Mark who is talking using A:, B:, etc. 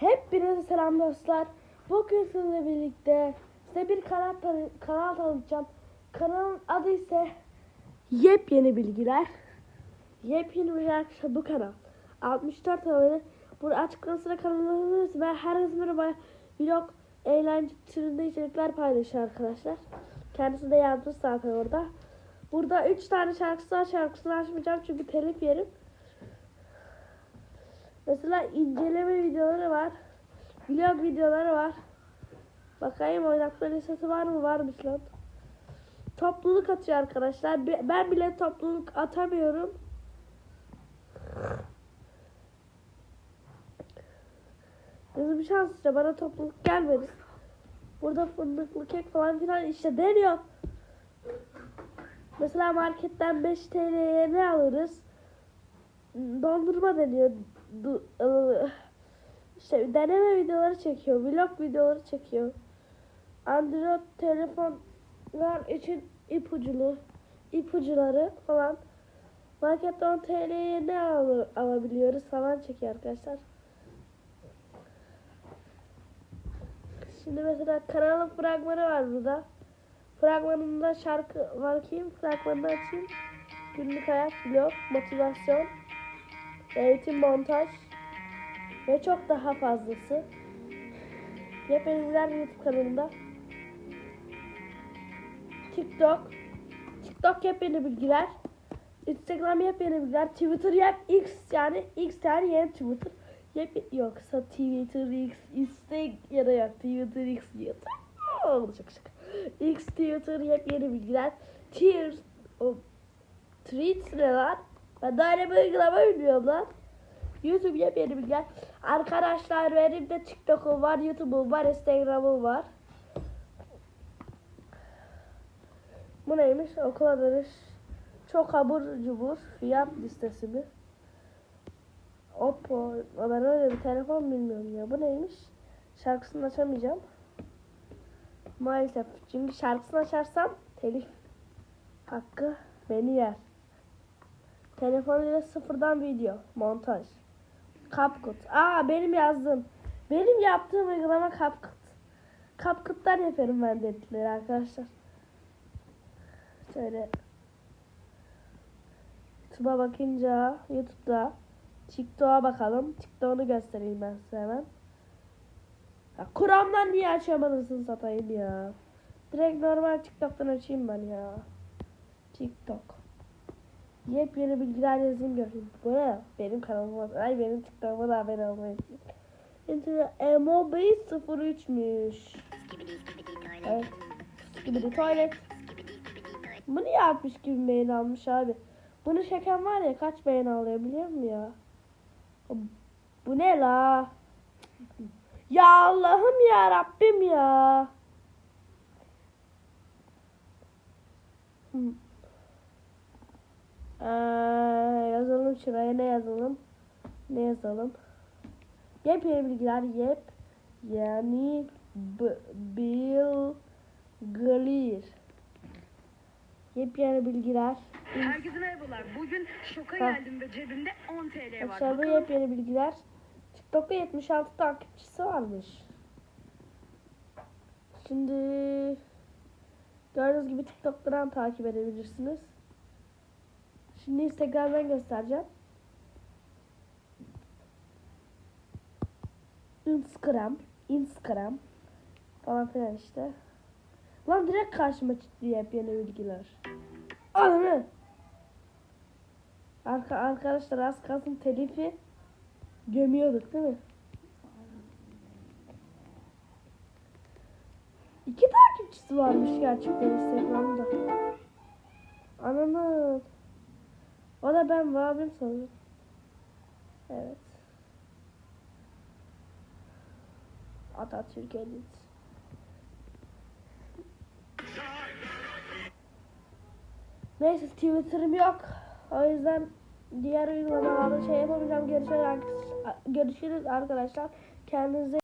A: Hepinize selam dostlar. Bugün sizinle birlikte size bir kanal, kanal tanıtacağım. Kanalın adı ise Yepyeni Bilgiler. Yepyeni Bilgiler bu kanal. 64 abone. Burada açıklamasına kanalımız ve her merhaba vlog eğlence türünde içerikler paylaşıyor arkadaşlar. Kendisi de yazmış zaten orada. Burada 3 tane şarkısı var. Şarkısını açmayacağım çünkü telif yerim. Mesela inceleme videoları var. Vlog videoları var. Bakayım oynatma listesi var mı? Varmış lan. Topluluk atıyor arkadaşlar. Ben bile topluluk atamıyorum. Bizim şans işte bana topluluk gelmedi. Burada fındıklı kek falan filan işte deniyor. Mesela marketten 5 TL'ye ne alırız? Dondurma deniyor. Iı, işte deneme videoları çekiyor. Vlog videoları çekiyor. Android telefonlar için ipuculu ipucuları falan. Markette 10 TL'ye ne al- alabiliyoruz falan çekiyor arkadaşlar. Şimdi mesela kanalın fragmanı var burada. Fragmanında şarkı var kim? Fragmanını açayım. Günlük hayat, vlog, motivasyon, eğitim, montaj ve çok daha fazlası. Yepyeniler YouTube kanalında. TikTok, TikTok yepyeni bilgiler. Instagram yepyeni bilgiler. Twitter yep X yani X yani yeni Twitter. Yep yoksa Twitter X Instagram ya Twitter X YouTube. Oldu şaka. X Twitter yepyeni bilgiler. Tears o Tweets ne lan? Ben bir uygulama bilmiyorum lan. YouTube yepyeni bilgiler. Arkadaşlar benim de TikTok'um var, YouTube'um var, Instagram'ım var. Bu neymiş? Okula dönüş. Çok abur cubur. Fiyat listesi mi? Oppo. Ben öyle bir telefon bilmiyorum ya. Bu neymiş? Şarkısını açamayacağım. Maalesef. Çünkü şarkısını açarsam telif hakkı beni yer. Telefonuyla sıfırdan video. Montaj. CapCut. Aa benim yazdığım. Benim yaptığım uygulama CapCut. CapCut'tan yaparım ben de editleri arkadaşlar. Şöyle YouTube'a bakınca YouTube'da TikTok'a bakalım. TikTok'unu göstereyim ben size hemen. Ya, niye açamadınız satayım ya. Direkt normal TikTok'tan açayım ben ya. TikTok. Yepyeni bilgiler yazayım göreyim. Bu ne? Benim kanalıma, ay benim TikTok'uma da abone olmayı unutmayın. Emo Bey 03'müş. Evet. Skibidi tuvalet. Bu niye 60 gibi beğeni almış abi? Bunu çeken var ya kaç beğeni alıyor biliyor musun ya? Bu ne la? Ya Allah'ım ya Rabbim ya. Hı. Ee, yazalım şuraya ne yazalım? Ne yazalım? Yepyeni bilgiler yep yani b- bilgiler. Yepyeni bilgiler.
B: Herkese merhabalar. Bugün şoka
A: Ha.
B: geldim ve cebimde 10 TL var.
A: Aşağıda yepyeni bilgiler. TikTok'ta 76 takipçisi varmış. Şimdi gördüğünüz gibi TikTok'tan takip edebilirsiniz. Şimdi Instagram'dan göstereceğim. Instagram, Instagram falan filan işte. Lan direkt karşıma çıktı yepyeni bilgiler. Ananı. Arka, arkadaşlar az kalsın telifi gömüyorduk değil mi? İki takipçisi varmış gerçekten Instagram'da. Ananı. Da ben abim sanırım. Evet. Atatürk edit. Neyse Twitter'ım yok. O yüzden diğer uygulamalarda şey yapamayacağım. Görüşürüz, görüşürüz arkadaşlar. Kendinize